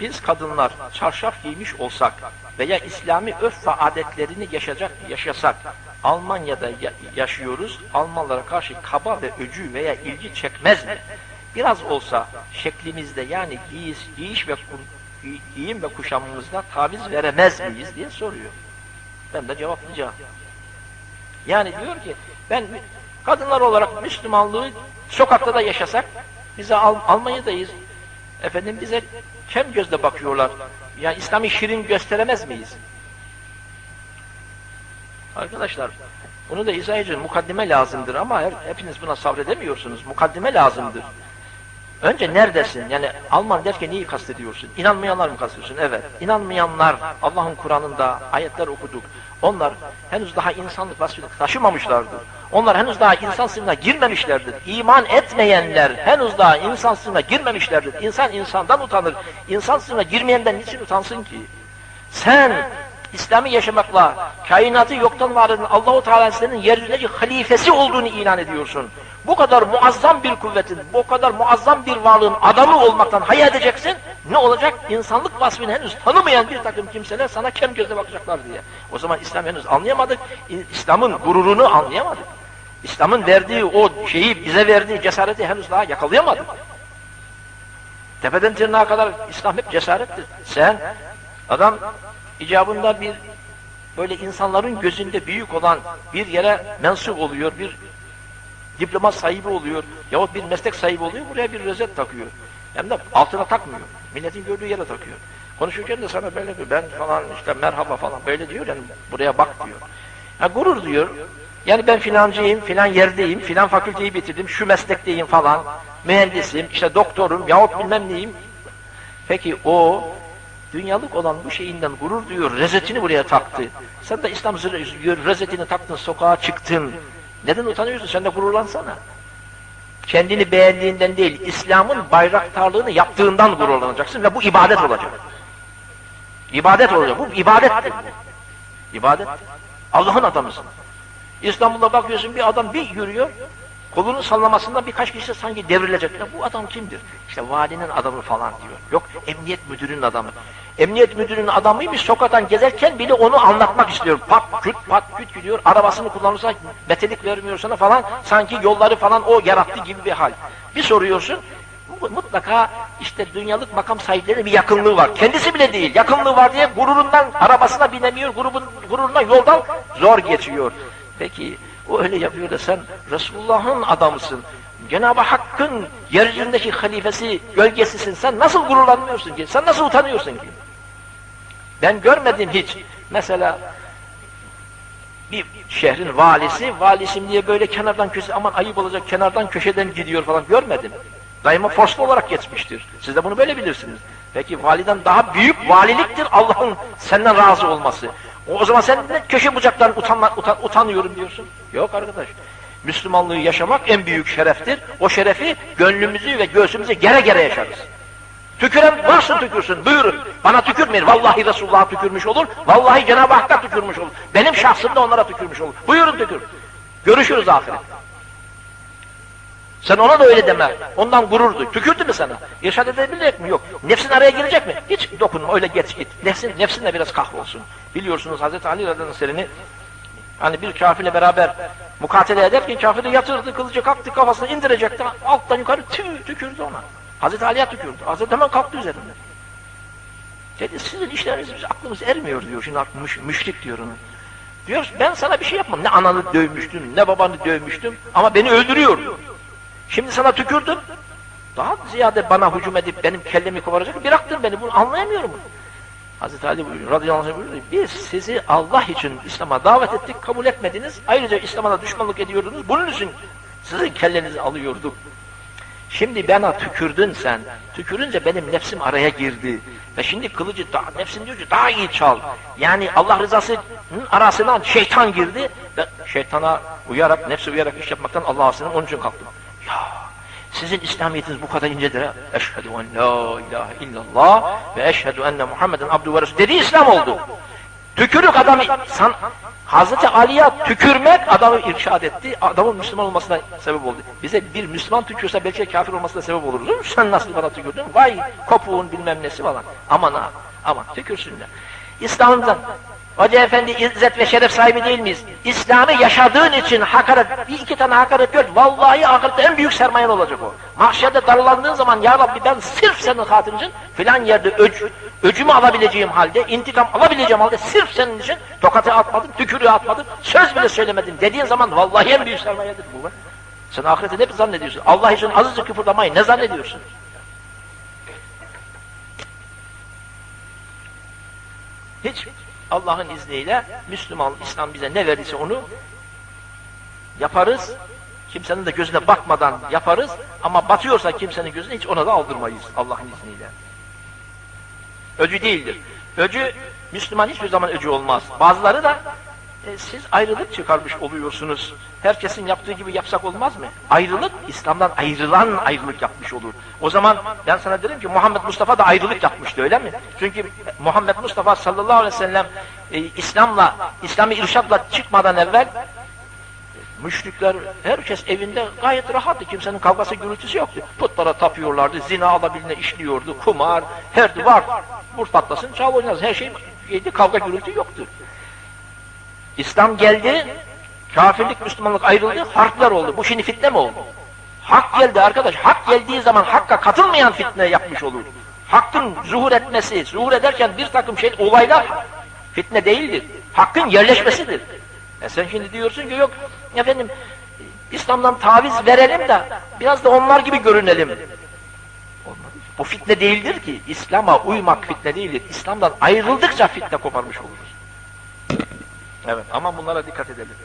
biz kadınlar çarşaf giymiş olsak veya İslami örf ve adetlerini yaşayacak, yaşasak Almanya'da ya- yaşıyoruz. Almanlara karşı kaba ve öcü veya ilgi çekmez mi? Biraz olsa şeklimizde yani giyiş, giyiş ve giyim ve kuşamımızda taviz veremez miyiz diye soruyor. Ben de cevaplayacağım. Yani diyor ki ben kadınlar olarak Müslümanlığı sokakta da yaşasak bize Al Almanya'dayız. Efendim bize kem gözle bakıyorlar. Yani İslam'ı şirin gösteremez miyiz? Arkadaşlar bunu da izah edeceğim. Mukaddime lazımdır ama hepiniz buna sabredemiyorsunuz. Mukaddime lazımdır. Önce neredesin? Yani Alman derken neyi kastediyorsun? İnanmayanlar mı kastediyorsun? Evet. İnanmayanlar Allah'ın Kur'an'ında ayetler okuduk. Onlar henüz daha insanlık vasfını taşımamışlardır. Onlar henüz daha insan sınıfına girmemişlerdir. İman etmeyenler henüz daha insan sınıfına girmemişlerdir. İnsan insandan utanır. İnsan sınıfına girmeyenden niçin utansın ki? Sen İslam'ı yaşamakla kainatı yoktan var eden Allahu Teala senin yeryüzündeki halifesi olduğunu ilan ediyorsun. Bu kadar muazzam bir kuvvetin, bu kadar muazzam bir varlığın adamı olmaktan hayal edeceksin. Ne olacak? İnsanlık vasfını henüz tanımayan bir takım kimseler sana kem gözle bakacaklar diye. O zaman İslam henüz anlayamadık. İslam'ın gururunu anlayamadık. İslam'ın verdiği o şeyi, bize verdiği cesareti henüz daha yakalayamadık. Tepeden tırnağa kadar İslam hep cesarettir. Sen, adam icabında bir böyle insanların gözünde büyük olan bir yere mensup oluyor, bir diploma sahibi oluyor yahut bir meslek sahibi oluyor, buraya bir rozet takıyor. Hem de altına takmıyor. Milletin gördüğü yere takıyor. Konuşurken de sana böyle diyor, ben falan işte merhaba falan böyle diyor, yani buraya bak diyor. Ha, gurur diyor, yani ben filancıyım, filan yerdeyim, filan fakülteyi bitirdim, şu meslekteyim falan, mühendisim, işte doktorum yahut bilmem neyim. Peki o dünyalık olan bu şeyinden gurur duyuyor, rezetini buraya taktı. Sen de İslam rezetini taktın, sokağa çıktın. Neden utanıyorsun? Sen de gururlansana. Kendini beğendiğinden değil, İslam'ın bayraktarlığını yaptığından gururlanacaksın ve bu ibadet olacak. İbadet olacak. Bu ibadettir. İbadet. Allah'ın adamısın. İstanbul'da bakıyorsun bir adam bir yürüyor, kolunun sallamasından birkaç kişi sanki devrilecek. Ya bu adam kimdir? İşte valinin adamı falan diyor. Yok emniyet müdürünün adamı. Emniyet müdürünün adamıymış sokaktan gezerken bile onu anlatmak istiyor. Pat küt pat küt gidiyor. Arabasını kullanırsa metelik vermiyor sana falan. Sanki yolları falan o yarattı gibi bir hal. Bir soruyorsun mutlaka işte dünyalık makam sahiplerine bir yakınlığı var. Kendisi bile değil. Yakınlığı var diye gururundan arabasına binemiyor. Grubun, gururundan yoldan zor geçiyor. Peki o öyle yapıyor da sen Resulullah'ın adamısın. Cenab-ı Hakk'ın yeryüzündeki halifesi, gölgesisin. Sen nasıl gururlanmıyorsun ki? Sen nasıl utanıyorsun ki? Ben görmedim hiç. Mesela bir şehrin valisi, valisim diye böyle kenardan köşe, aman ayıp olacak kenardan köşeden gidiyor falan görmedim. Daima forslu olarak geçmiştir. Siz de bunu böyle bilirsiniz. Peki validen daha büyük valiliktir Allah'ın senden razı olması. O, o zaman sen ne köşe bucaktan utanma, utan, utanıyorum diyorsun. Yok arkadaş. Müslümanlığı yaşamak en büyük şereftir. O şerefi gönlümüzü ve göğsümüzü gere gere yaşarız. Tüküren varsın tükürsün. Buyurun. Bana tükürmeyin. Vallahi Resulullah'a tükürmüş olur. Vallahi Cenab-ı Hakk'a tükürmüş olur. Benim şahsımda onlara tükürmüş olur. Buyurun tükür. Görüşürüz ahiret. Sen ona da öyle deme. Ondan gurur duy. Tükürdü mü sana? İrşad edebilecek mi? Yok. Nefsin araya girecek mi? Hiç dokunma. Öyle geç git. Nefsin, nefsinle biraz kahrolsun. Biliyorsunuz Hazreti Ali anh'ın hani bir kafirle beraber mukatele ederken kafir de yatırdı, kılıcı kalktı kafasını indirecekti. Alttan yukarı tü, tükürdü ona. Hazreti Ali'ye tükürdü. Hazreti hemen kalktı üzerinde. Dedi sizin işleriniz biz aklımız ermiyor diyor. Şimdi müş, müşrik diyor onu. Diyor ben sana bir şey yapmam. Ne ananı dövmüştüm, ne babanı dövmüştüm ama beni öldürüyor. Şimdi sana tükürdüm. Daha ziyade bana hücum edip benim kellemi kovaracak. Bıraktın beni. Bunu anlayamıyorum. Hazreti Ali buyuruyor, radıyallahu anh. Biz sizi Allah için İslam'a davet ettik, kabul etmediniz. Ayrıca İslam'a düşmanlık ediyordunuz. Bunun için sizin kellenizi alıyorduk. Şimdi bana tükürdün sen. Tükürünce benim nefsim araya girdi. Ve şimdi kılıcı daha, nefsin diyor ki daha iyi çal. Yani Allah rızasının arasına şeytan girdi. Ve şeytana uyarak, nefse uyarak iş yapmaktan Allah'a sığınırım. Onun için kalktım. Ya sizin İslamiyetiniz bu kadar incedir ha. Eşhedü en la ilahe illallah ve eşhedü enne Muhammeden abdü ve resul. Dedi İslam oldu. Tükürük adamı, san, Hazreti Ali'ye tükürmek adamı irşad etti, adamın Müslüman olmasına sebep oldu. Bize bir Müslüman tükürse belki kafir olmasına sebep oluruz. Sen nasıl bana tükürdün? Vay kopuğun bilmem nesi falan. Aman ha, aman tükürsünler. İslam'dan Hoca efendi izzet ve şeref sahibi değil miyiz? İslam'ı yaşadığın için hakaret, bir iki tane hakaret gör. Vallahi ahirette en büyük sermayen olacak o. Mahşerde darlandığın zaman ya Rabbi ben sırf senin hatırın için filan yerde öc, öcümü alabileceğim halde, intikam alabileceğim halde sırf senin için tokatı atmadım, tükürüğü atmadım, söz bile söylemedim dediğin zaman vallahi en büyük sermayedir bu be. Sen ahirete ne zannediyorsun? Allah için azıcık kıpırdamayı ne zannediyorsun? Hiç Allah'ın izniyle Müslüman, İslam bize ne verirse onu yaparız. Kimsenin de gözüne bakmadan yaparız ama batıyorsa kimsenin gözüne hiç ona da aldırmayız Allah'ın izniyle. Öcü değildir. Öcü, Müslüman hiçbir zaman öcü olmaz. Bazıları da e, siz ayrılık çıkarmış oluyorsunuz. Herkesin yaptığı gibi yapsak olmaz mı? Ayrılık, İslam'dan ayrılan ayrılık yapmış olur. O zaman ben sana derim ki Muhammed Mustafa da ayrılık yapmıştı öyle mi? Çünkü Muhammed Mustafa sallallahu aleyhi ve sellem e, İslam'la, İslami irşatla çıkmadan evvel müşrikler, herkes evinde gayet rahattı. Kimsenin kavgası, gürültüsü yoktu. Putlara tapıyorlardı, zina alabilene işliyordu, kumar, her var. Vur patlasın, çal oynarız. Her şey yedi, kavga gürültü yoktu. İslam geldi, kafirlik, Müslümanlık ayrıldı, harpler oldu. Bu şimdi fitne mi oldu? Hak geldi arkadaş. Hak geldiği zaman hakka katılmayan fitne yapmış olur. Hakkın zuhur etmesi, zuhur ederken bir takım şey, olaylar fitne değildir. Hakkın yerleşmesidir. E sen şimdi diyorsun ki yok efendim İslam'dan taviz verelim de biraz da onlar gibi görünelim. Bu fitne değildir ki. İslam'a uymak fitne değildir. İslam'dan ayrıldıkça fitne koparmış oluruz. Evet ama bunlara dikkat edelim.